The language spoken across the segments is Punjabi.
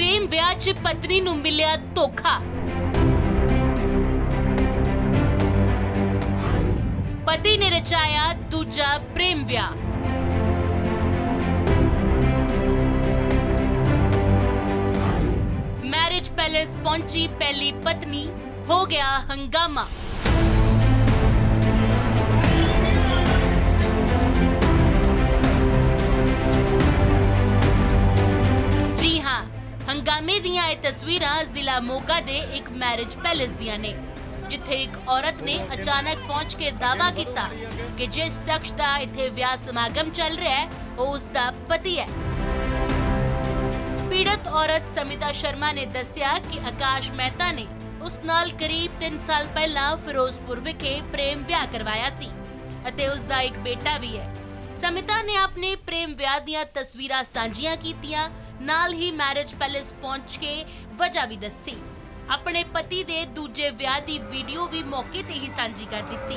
ਪ੍ਰੇਮ ਵਿਆਹ 'ਚ ਪਤਨੀ ਨੂੰ ਮਿਲਿਆ ਧੋਖਾ ਪਤੀ ਨੇ ਰਚਾਇਆ ਦੂਜਾ ਪ੍ਰੇਮ ਵਿਆਹ ਮੈਰਿਜ ਪੈਲੇਸ ਪਹੁੰਚੀ ਪਹਿਲੀ ਪਤਨੀ ਹੰਗਾਮੇ ਦੀਆਂ ਇਹ ਤਸਵੀਰਾਂ ਜ਼ਿਲ੍ਹਾ ਮੋਗਾ ਦੇ ਇੱਕ ਮੈਰਿਜ ਪੈਲੇਸ ਦੀਆਂ ਨੇ, ਜਿੱਥੇ ਇੱਕ ਔਰਤ ਨੇ ਅਚਾਨਕ ਪਹੁੰਚ ਕੇ ਦਾਅਵਾ ਕੀਤਾ ਕਿ ਜਿਸ ਸ਼ਖਸ ਦਾ ਇੱਥੇ ਵਿਆਹ ਸਮਾਗਮ ਚੱਲ ਰਿਹਾ ਹੈ, ਉਹ ਉਸ ਦਾ ਪਤੀ ਹੈ। ਪੀੜਤ ਔਰਤ ਸਮਿਤਾ ਸ਼ਰਮਾ ਨੇ ਦੱਸਿਆ ਕਿ ਆਕਾਸ਼ ਮਹਿਤਾ ਨੇ ਉਸ ਨਾਲ ਕਰੀਬ 3 ਸਾਲ ਪਹਿਲਾਂ ਫਿਰੋਜ਼ਪੁਰ ਵਿਖੇ ਪ੍ਰੇਮ ਵਿਆਹ ਕਰਵਾਇਆ ਸੀ ਅਤੇ ਉਸ ਦਾ ਇੱਕ ਬੇਟਾ ਵੀ ਹੈ। ਸਮਿਤਾ ਨੇ ਆਪਣੇ ਪ੍ਰੇਮ ਵਿਆਹ ਦੀਆਂ ਤਸਵੀਰਾਂ ਸਾਂਝੀਆਂ ਕੀਤੀਆਂ ਨਾਲ ਹੀ ਮੈਰਿਜ ਪੈਲੇਸ ਪਹੁੰਚ ਕੇ ਵਜ੍ਹਾ ਵੀ ਦੱਸੀ। ਆਪਣੇ ਪਤੀ ਦੇ ਦੂਜੇ ਵਿਆਹ ਦੀ ਵੀਡੀਓ ਵੀ ਮੌਕੇ ਤੇ ਹੀ ਸਾਂਝੀ ਕਰ ਦਿੱਤੀ।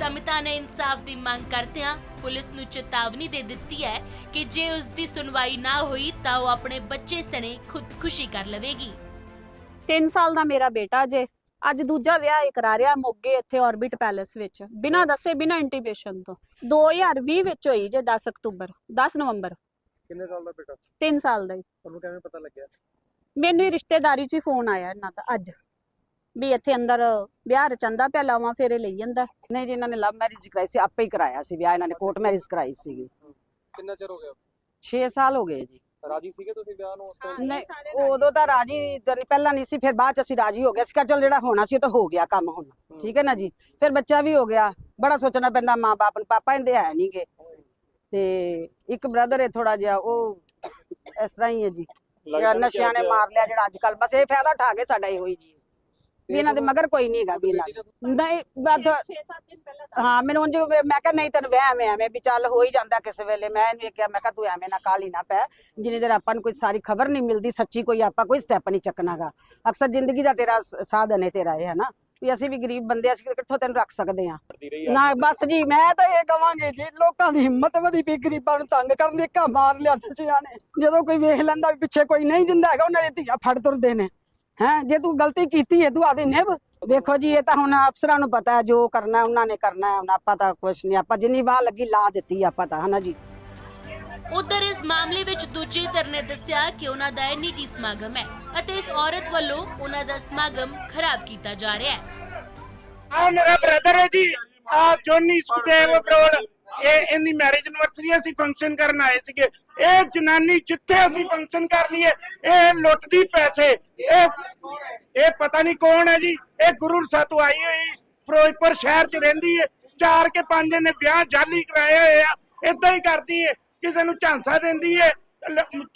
ਸਮਿਤਾ ਨੇ ਇਨਸਾਫ ਦੀ ਮੰਗ ਕਰਦਿਆਂ ਪੁਲਿਸ ਨੂੰ ਚੇਤਾਵਨੀ ਦੇ ਦਿੱਤੀ ਹੈ ਕਿ ਜੇ ਉਸ ਦੀ ਸੁਣਵਾਈ ਨਾ ਹੋਈ ਤਾਂ ਉਹ ਆਪਣੇ ਬੱਚੇ ਸਣੇ ਖੁਦਕੁਸ਼ੀ ਕਰ ਲਵੇਗੀ। 3 ਸਾਲ ਦਾ ਮੇਰਾ ਬੇਟਾ ਜੇ। ਅੱਜ ਦੂਜਾ ਵਿਆਹ ਇਹ ਕਰਾ ਰਿਹਾ ਮੋਗੇ ਇੱਥੇ ਆਰਬਿਟ ਪੈਲੇਸ ਵਿੱਚ ਬਿਨਾਂ ਦੱਸੇ ਬਿਨਾਂ ਇੰਟੀਮੇਸ਼ਨ ਤੋਂ। 2020 ਵਿੱਚ ਹੋਈ ਜੇ 10 ਅਕਤੂਬਰ 10 ਨਵੰਬਰ। ਕਿੰਨੇ ਸਾਲ ਦਾ ਬੇਟਾ? 3 ਸਾਲ ਦਾ ਹੀ। ਤੁਹਾਨੂੰ ਕਿਵੇਂ ਪਤਾ ਲੱਗਿਆ? ਮੈਨੂੰ ਹੀ ਰਿਸ਼ਤੇਦਾਰੀ 'ਚ ਹੀ ਫੋਨ ਆਇਆ ਇਹਨਾਂ ਦਾ ਅੱਜ। ਵੀ ਇੱਥੇ ਅੰਦਰ ਵਿਆਹ ਰਚੰਦਾ ਪਿਆ ਲਾਵਾਂ ਫੇਰੇ ਲਈ ਜਾਂਦਾ। ਨਹੀਂ ਜੀ ਇਹਨਾਂ ਨੇ ਲਵ ਮੈਰਿਜ ਕਰਾਈ ਸੀ ਆਪੇ ਹੀ ਕਰਾਇਆ ਸੀ ਵਿਆਹ ਇਹਨਾਂ ਨੇ ਕੋਰਟ ਮੈਰਿਜ ਕਰਾਈ ਸੀਗੀ। ਕਿੰਨਾ ਚਿਰ ਹੋ ਗਿਆ? 6 ਸਾਲ ਹੋ ਗਏ ਜੀ। ਰਾਜੀ ਸੀਗੇ ਤੁਸੀਂ ਵਿਆਹ ਨੂੰ ਉਸ ਟਾਈਮ ਨਹੀਂ ਉਦੋਂ ਤਾਂ ਰਾਜੀ ਜਦ ਪਹਿਲਾਂ ਨਹੀਂ ਸੀ ਫਿਰ ਬਾਅਦ ਚ ਅਸੀਂ ਰਾਜੀ ਹੋ ਗਏ। ਸੀ ਕਿਹਾ ਚਲ ਜਿਹੜਾ ਹੋਣਾ ਸੀ ਉਹ ਤਾਂ ਹੋ ਗਿਆ ਕੰਮ ਹੁਣ। ਠੀਕ ਹੈ ਨਾ ਜੀ? ਫਿਰ ਬੱਚਾ ਵੀ ਹੋ ਗਿਆ। ਬੜਾ ਸੋਚਣਾ ਪੈਂਦਾ ਮਾਂ ਬਾਪ ਨੂੰ। ਪਾਪਾ ਇਹਦੇ ਹੈ ਨਹੀਂਗੇ ਤੇ ਇੱਕ ਬ੍ਰਦਰ ਹੈ ਥੋੜਾ ਜਿਹਾ ਉਹ ਇਸ ਤਰ੍ਹਾਂ ਹੀ ਹੈ ਜੀ। ਜਿਹੜਾ ਨਸ਼ਿਆਂ ਨੇ ਮਾਰ ਲਿਆ ਜਿਹੜਾ ਅੱਜ ਕੱਲ ਬਸ ਇਹ ਫਾਇਦਾ ਉਠਾ ਕੇ ਸਾਡਾ ਇਹੋ ਹੀ ਜੀ। ਵੀ ਇਹਨਾਂ ਦੇ ਮਗਰ ਕੋਈ ਨਹੀਂ ਹੈਗਾ ਵੀ ਇਹਨਾਂ ਦੇ ਨਹੀਂ 6-7 ਦਿਨ ਪਹਿਲਾਂ ਹਾਂ ਮੈਨੂੰ ਉਂਝ ਮੈਂ ਕਿਹਾ ਨਹੀਂ ਤੈਨੂੰ ਵਹਿਮ ਹੈ ਐਵੇਂ ਵੀ ਚੱਲ ਹੋ ਹੀ ਜਾਂਦਾ ਕਿਸੇ ਵੇਲੇ। ਮੈਂ ਇਹਨੂੰ ਇਹ ਕਿਹਾ ਮੈਂ ਕਿਹਾ ਤੂੰ ਐਵੇਂ ਨਾ ਕਾਲੀ ਨਾ ਪੈ। ਜਿੰਨੀ ਦੇਰ ਆਪਾਂ ਨੂੰ ਕੋਈ ਸਾਰੀ ਖਬਰ ਨਹੀਂ ਮਿਲਦੀ ਸੱਚੀ ਕੋਈ ਆਪਾਂ ਕੋਈ ਸਟੈਪ ਨਹੀਂ ਚੱਕਣਾਗਾ। ਅਕਸਰ ਜ਼ਿੰਦਗੀ ਦਾ ਤੇਰਾ ਸ- ਸਾਧਨ ਹੈ ਤੇਰਾ ਇਹ ਹੈ ਨਾ ਵੀ ਅਸੀਂ ਵੀ ਗਰੀਬ ਬੰਦੇ ਹਾਂ, ਅਸੀਂ ਕਿੱਥੋਂ ਤੈਨੂੰ ਰੱਖ ਸਕਦੇ ਕਰਦੀ ਰਹੀ ਨਾ ਬਸ ਜੀ ਮੈਂ ਤਾਂ ਇਹ ਕਵਾਂਗੀ ਜੀ ਲੋਕਾਂ ਦੀ ਹਿੰਮਤ ਵਧੀ ਵੀ ਗਰੀਬਾਂ ਨੂੰ ਤੰਗ ਕਰਨ ਦੀ ਕਾ ਮਾਰ ਲਿਆ ਨੇ। ਜਦੋਂ ਕੋਈ ਵੇਖ ਲੈਂਦਾ ਵੀ ਪਿੱਛੇ ਕੋਈ ਨਹੀਂ ਜਿੰਦਾ ਹੈਗਾ ਉਹਨਾਂ ਦੇ ਧੀਆ ਫੜ ਤੁਰਦੇ ਨੇ। ਹੈ? ਜੇ ਤੂੰ ਗਲਤੀ ਕੀਤੀ ਹੈ ਤੂੰ ਆਦੀ ਨਿਭ। ਦੇਖੋ ਜੀ ਇਹ ਤਾਂ ਹੁਣ ਅਫਸਰਾਂ ਨੂੰ ਪਤਾ ਹੈ ਜੋ ਕਰਨਾ ਉਹਨਾਂ ਨੇ ਕਰਨਾ ਹੈ। ਹੁਣ ਆਪਾਂ ਤਾਂ ਕੁਛ ਨਹੀਂ ਆਪਾਂ ਜਿੰਨੀ ਵਾਹ ਲੱਗੀ ਲਾ ਦਿੱਤੀ ਆਪਾਂ ਤਾਂ ਹਨਾ ਜੀ? ਉਧਰ ਇਸ ਮਾਮਲੇ ਵਿੱਚ ਦੂਜੇ ਧਿਰ ਨੇ ਦੱਸਿਆ ਕਿ ਉਹਨਾਂ ਦਾ ਇਹ ਨਿੱਜੀ ਸਮਾਗਮ ਹੈ ਅਤੇ ਇਸ ਔਰਤ ਵੱਲੋਂ ਉਹਨਾਂ ਦਾ ਸਮਾਗਮ ਖਰਾਬ ਕੀਤਾ ਜਾ ਰਿਹਾ ਹੈ। ਆ ਮੇਰਾ ਬ੍ਰਦਰ ਹੈ ਜੀ। ਆ ਜੋਨੀ ਸੁਦੇਵ ਬਰੋਲ। ਇਹ ਇਹਦੀ ਮੈਰਿਜ ਐਨਵਰਸਰੀ ਅਸੀਂ ਫੰਕਸ਼ਨ ਕਰਨ ਆਏ ਸੀਗੇ। ਇਹ ਜਨਾਨੀ ਜਿੱਥੇ ਅਸੀਂ ਫੰਕਸ਼ਨ ਕਰ ਲਈਏ ਇਹ ਲੁੱਟਦੀ ਪੈਸੇ। ਇਹ ਇਹ ਪਤਾ ਨਹੀਂ ਕੌਣ ਹੈ ਜੀ। ਇਹ ਗੁਰੂ ਸਾਤੂ ਆਈ ਹੋਈ ਫਿਰੋਜ਼ਪੁਰ ਸ਼ਹਿਰ 'ਚ ਰਹਿੰਦੀ ਹੈ। ਚਾਰ ਕੇ ਪੰਜ ਨੇ ਵਿਆਹ ਜਾਲੀ ਕਰਾਏ ਹੋਏ ਆ। ਇਦਾਂ ਹੀ ਕਰਦੀ ਹੈ। ਕਿਸੇ ਨੂੰ ਝਾਂਸਾ ਦਿੰਦੀ ਹੈ।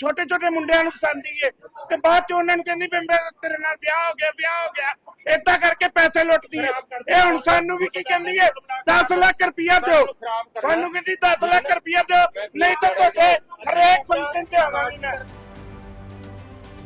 ਛੋਟੇ ਛੋਟੇ ਮੁੰਡਿਆਂ ਨੂੰ ਪਸੰਦੀ ਹੈ। ਤੇ ਬਾਅਦ ਚ ਉਹਨਾਂ ਨੂੰ ਕਹਿੰਦੀ ਮੈਂ ਤੇਰੇ ਨਾਲ ਵਿਆਹ ਹੋ ਗਿਆ ਵਿਆਹ ਹੋ ਗਿਆ। ਏਦਾਂ ਕਰਕੇ ਪੈਸੇ ਲੁੱਟਦੀ ਹੈ। ਇਹ ਹੁਣ ਸਾਨੂੰ ਵੀ ਕੀ ਕਹਿੰਦੀ ਹੈ? 10 ਲੱਖ ਰੁਪਇਆ ਦਿਓ। ਸਾਨੂੰ ਕਹਿੰਦੀ 10 ਲੱਖ ਰੁਪਇਆ ਦਿਓ। ਨਹੀਂ ਤਾਂ ਤੁਹਾਡੇ ਆਵਾਂਗੀ ਮੈਂ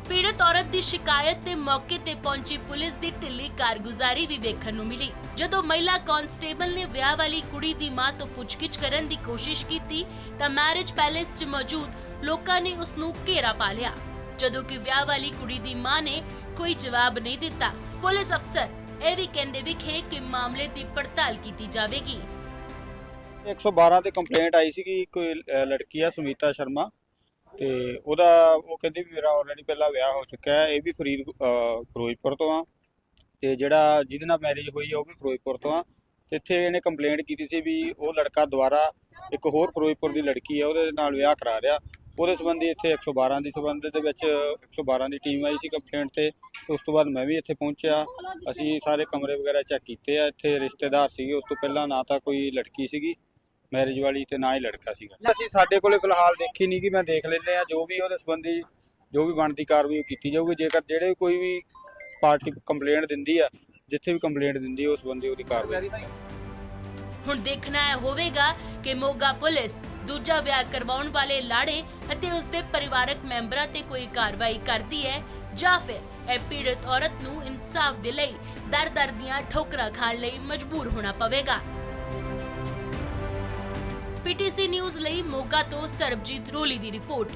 ਪੀੜਤ ਔਰਤ ਦੀ ਸ਼ਿਕਾਇਤ ਤੇ ਮੌਕੇ ਤੇ ਪਹੁੰਚੀ ਪੁਲਿਸ ਦੀ ਢਿੱਲੀ ਕਾਰਗੁਜ਼ਾਰੀ ਵੀ ਵੇਖਣ ਨੂੰ ਮਿਲੀ। ਜਦੋਂ ਮਹਿਲਾ ਕਾਂਸਟੇਬਲ ਨੇ ਵਿਆਹ ਵਾਲੀ ਕੁੜੀ ਦੀ ਮਾਂ ਤੋਂ ਪੁੱਛਗਿੱਛ ਕਰਨ ਦੀ ਕੋਸ਼ਿਸ਼ ਕੀਤੀ ਤਾਂ ਮੈਰਿਜ ਪੈਲੇਸ 'ਚ ਮੌਜੂਦ ਲੋਕਾਂ ਨੇ ਉਸ ਨੂੰ ਘੇਰਾ ਪਾ ਲਿਆ। ਜਦੋਂ ਕਿ ਵਿਆਹ ਵਾਲੀ ਕੁੜੀ ਦੀ ਮਾਂ ਨੇ ਕੋਈ ਜਵਾਬ ਨਹੀਂ ਦਿੱਤਾ ਪੁਲਿਸ ਅਫਸਰ ਇਹ ਵੀ ਕਹਿੰਦੇ ਵਿਖੇ ਕਿ ਮਾਮਲੇ ਦੀ ਪੜਤਾਲ ਕੀਤੀ ਜਾਵੇਗੀ। 112 ਤੇ ਕੰਪਲੇਂਟ ਆਈ ਸੀ ਕਿ ਕੋਈ ਲੜਕੀ ਆ ਸੁਮੀਤਾ ਸ਼ਰਮਾ। ਤੇ ਉਹਦਾ ਉਹ ਕਹਿੰਦੀ ਵੀ ਮੇਰਾ ਆਲਰੇਡੀ ਪਹਿਲਾਂ ਵਿਆਹ ਹੋ ਚੁੱਕਾ ਹੈ ਇਹ ਵੀ ਫਰੀਦ ਅਹ, ਫਿਰੋਜ਼ਪੁਰ ਤੋਂ ਆ। ਤੇ ਜਿਹੜਾ ਜਿਹਦੇ ਨਾਲ ਮੈਰਿਜ ਹੋਈ ਆ ਉਹ ਵੀ ਫਿਰੋਜ਼ਪੁਰ ਤੋਂ ਆ। ਤੇ ਇੱਥੇ ਇਹਨੇ ਕੰਪਲੇਂਟ ਕੀਤੀ ਸੀ ਵੀ ਉਹ ਲੜਕਾ ਦੁਬਾਰਾ ਇੱਕ ਹੋਰ ਫਿਰੋਜ਼ਪੁਰ ਦੀ ਲੜਕੀ ਆ ਉਹਦੇ ਨਾਲ ਵਿਆਹ ਕਰਾ ਰਿਹਾ। ਉਹਦੇ ਸੰਬੰਧੀ ਇੱਥੇ 112 ਦੀ ਸੰਬੰਧ ਦੇ ਵਿੱਚ 112 ਦੀ ਟੀਮ ਆਈ ਸੀ ਕੰਪਲੇਂਟ ਤੇ। ਤੇ ਉਸ ਤੋਂ ਬਾਅਦ ਮੈਂ ਵੀ ਇੱਥੇ ਪਹੁੰਚਿਆ। ਅਸੀਂ ਸਾਰੇ ਕਮਰੇ ਵਗੈਰਾ ਚੈੱਕ ਕੀਤੇ ਆ। ਇੱਥੇ ਰਿਸ਼ਤੇਦਾਰ ਸੀਗੇ ਉਸ ਤੋਂ ਪਹਿਲਾਂ ਨਾ ਤਾਂ ਕੋਈ ਲੜਕੀ ਸੀਗੀ। ਮੈਰਿਜ ਵਾਲੀ ਤੇ ਨਾ ਹੀ ਲੜਕਾ ਸੀਗਾ। ਅਸੀਂ ਸਾਡੇ ਕੋਲੇ ਫਿਲਹਾਲ ਦੇਖੀ ਨਹੀਂ ਕਿ ਮੈਂ ਦੇਖ ਲੈਂਦੇ ਆ ਜੋ ਵੀ ਉਹਦੇ ਸੰਬੰਧੀ ਜੋ ਵੀ ਬਣਦੀ ਕਾਰਵਾਈ ਉਹ ਕੀਤੀ ਜਾਊਗੀ। ਜੇਕਰ ਜਿਹੜੇ ਕੋਈ ਵੀ ਪਾਰਟੀ ਕੰਪਲੇਂਟ ਦਿੰਦੀ ਆ ਜਿੱਥੇ ਵੀ ਕੰਪਲੇਂਟ ਦਿੰਦੀ ਆ ਉਸ ਸੰਬੰਧੀ ਉਹਦੀ ਕਾਰਵਾਈ ਹੁਣ ਦੇਖਣਾ ਇਹ ਹੋਵੇਗਾ ਕਿ ਮੋਗਾ ਪੁਲਿਸ ਦੂਜਾ ਵਿਆਹ ਕਰਵਾਉਣ ਵਾਲੇ ਲਾੜੇ ਅਤੇ ਉਸ ਦੇ ਪਰਿਵਾਰਕ ਮੈਂਬਰਾਂ ਤੇ ਕੋਈ ਕਾਰਵਾਈ ਕਰਦੀ ਹੈ ਜਾਂ ਫਿਰ ਇਹ ਪੀੜਤ ਔਰਤ ਨੂੰ ਇਨਸਾਫ ਦੇ ਲਈ ਦਰ-ਦਰ ਦੀਆਂ ਠੋਕਰਾਂ ਖਾਣ ਲਈ ਮਜਬੂਰ ਹੋਣਾ ਪਵੇਗਾ। ਪੀਟੀਸੀ ਨਿਊਜ਼ ਲਈ ਮੋਗਾ ਤੋਂ ਸਰਬਜੀਤ ਰੋਲੀ ਦੀ ਰਿਪੋਰਟ।